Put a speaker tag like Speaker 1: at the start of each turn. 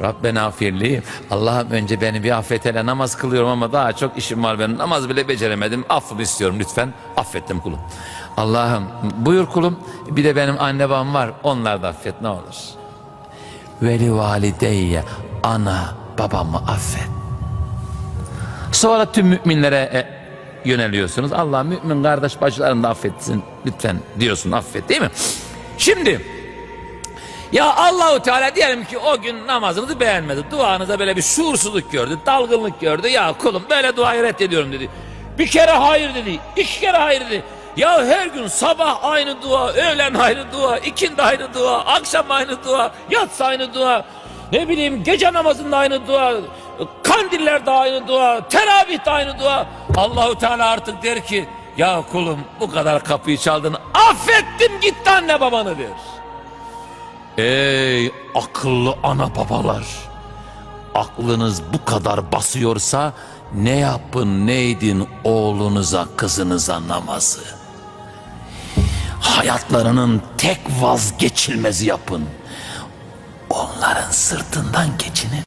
Speaker 1: Rabbena firli. Allah'ım önce beni bir affet hele namaz kılıyorum ama daha çok işim var benim. Namaz bile beceremedim. Affımı istiyorum lütfen. Affettim kulum. Allah'ım buyur kulum. Bir de benim anne babam var. Onlar da affet ne olur. Veli valideyye ana babamı affet. Sonra tüm müminlere e, yöneliyorsunuz. Allah mümin kardeş bacılarını da affetsin lütfen diyorsun affet değil mi? Şimdi ya Allahu Teala diyelim ki o gün namazınızı beğenmedi. Duanıza böyle bir şuursuzluk gördü, dalgınlık gördü. Ya kulum böyle duayı reddediyorum dedi. Bir kere hayır dedi, iki kere hayır dedi. Ya her gün sabah aynı dua, öğlen aynı dua, ikindi aynı dua, akşam aynı dua, yatsı aynı dua. Ne bileyim gece namazında aynı dua, kandillerde aynı dua, teravihde aynı dua. Allahu Teala artık der ki ya kulum bu kadar kapıyı çaldın affettim gitti anne babanı der. Ey akıllı ana babalar. Aklınız bu kadar basıyorsa ne yapın ne edin oğlunuza kızınıza namazı. Hayatlarının tek vazgeçilmezi yapın. Onların sırtından geçinin.